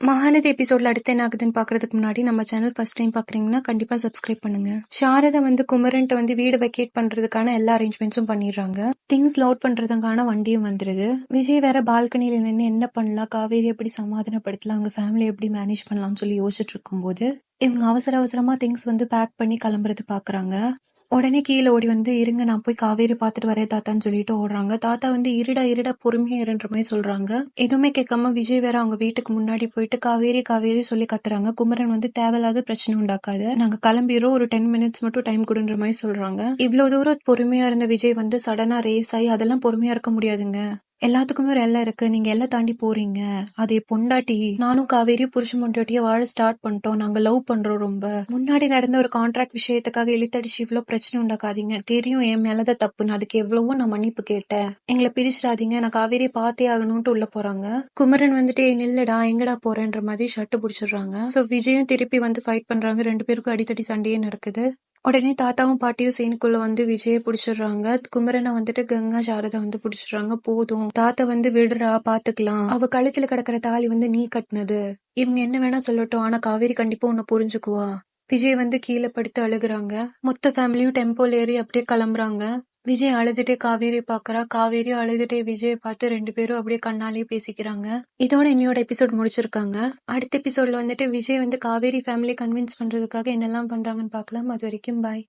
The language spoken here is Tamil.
மகாநதி எபிசோட்ல அடுத்து என்ன ஆகுதுன்னு பாக்குறதுக்கு முன்னாடி நம்ம சேனல் ஃபர்ஸ்ட் டைம் பாக்குறீங்கன்னா கண்டிப்பா சப்ஸ்கிரைப் பண்ணுங்க. சாரதா வந்து குமரன்ட்ட வந்து வீடு வெக்கேட் பண்றதுக்கான எல்லா அரேஞ்ச்மெண்ட்ஸும் பண்ணிடுறாங்க. திங்ஸ் லோட் பண்றதுக்கான வண்டியும் வந்துருது. விஜய் வேற பால்கனியில நின்று என்ன பண்ணலாம் காவேரி எப்படி சமாதானப்படுத்தலாம் அவங்க ஃபேமிலி எப்படி மேனேஜ் பண்ணலாம்னு சொல்லி யோசிச்சுட்டு இருக்கும்போது இவங்க அவசர அவசரமா திங்ஸ் வந்து பேக் பண்ணி கிளம்புறது பாக்குறாங்க. உடனே கீழே ஓடி வந்து இருங்க நான் போய் காவேரி பார்த்துட்டு வரேன் தாத்தான்னு சொல்லிட்டு ஓடுறாங்க. தாத்தா வந்து இருடா இருடா பொறுமையா இருன்ற மாதிரி சொல்றாங்க. எதுவுமே கேட்காம விஜய் வேற அவங்க வீட்டுக்கு முன்னாடி போயிட்டு காவேரி காவேரி சொல்லி கத்துறாங்க. குமரன் வந்து தேவையில்லாத பிரச்சனை உண்டாக்காது. நாங்க கிளம்பிடுறோம் ஒரு டென் மினிட்ஸ் மட்டும் டைம் கொடுன்ற மாதிரி சொல்றாங்க. இவ்வளவு தூரம் பொறுமையா இருந்த விஜய் வந்து சடனா ரேஸ் ஆகி அதெல்லாம் பொறுமையா இருக்க முடியாதுங்க. எல்லாத்துக்குமே ஒரு எல்லை இருக்கு. நீங்க எல்லாம் தாண்டி போறீங்க. அது பொண்டாட்டி நானும் காவேரி புருஷன் பொண்டாட்டிய வாழ ஸ்டார்ட் பண்ணிட்டோம். நாங்க லவ் பண்றோம் ரொம்ப. முன்னாடி நடந்த ஒரு கான்ட்ராக்ட் விஷயத்துக்காக இழுத்தடிச்சு இவ்வளவு பிரச்சனை உண்டாக்காதீங்க. தெரியும் என் மேலதான் தப்புன்னு அதுக்கு எவ்வளவோ நான் மன்னிப்பு கேட்டேன். எங்களை பிரிச்சிடாதீங்க. நான் காவேரி பார்த்தே ஆகணும்ட்டு உள்ள போறாங்க. குமரன் வந்துட்டு நில்லடா. எங்கடா போறேன்ற மாதிரி ஷர்ட் பிடிச்சிடுறாங்க. சோ விஜயும் திருப்பி வந்து ஃபைட் பண்றாங்க. ரெண்டு பேருக்கும் அடித்தடி சண்டையே நடக்குது. உடனே தாத்தாவும் பாட்டியும் சீனுக்குள்ள வந்து விஜய புடிச்சிடுறாங்க. குமரனை வந்துட்டு கங்கா சாரதா வந்து புடிச்சிடுறாங்க. போதும். தாத்தா வந்து விடுறா பாத்துக்கலாம். அவ கழுத்துல கிடக்குற தாலி வந்து நீ கட்டினது. இவங்க என்ன வேணா சொல்லட்டும். ஆனா காவேரி கண்டிப்பா உன்னை புரிஞ்சுக்குவா. விஜய் வந்து கீழே படுத்து அழுகுறாங்க. மொத்த ஃபேமிலியும் டெம்போல ஏறி அப்படியே கிளம்புறாங்க. விஜய் அழுதுட்டே காவேரி பாக்குறா. காவேரி அழுதுட்டே விஜய் பார்த்து ரெண்டு பேரும் அப்படியே கண்ணாலே பேசிக்கிறாங்க. இதோட என்னையோட எபிசோட் முடிச்சிருக்காங்க. அடுத்த எபிசோட்ல வந்துட்டு விஜய் வந்து காவேரி ஃபேமிலி கன்வின்ஸ் பண்றதுக்காக என்னெல்லாம் பண்றாங்கன்னு பார்க்கலாம். அது வரைக்கும் பாய்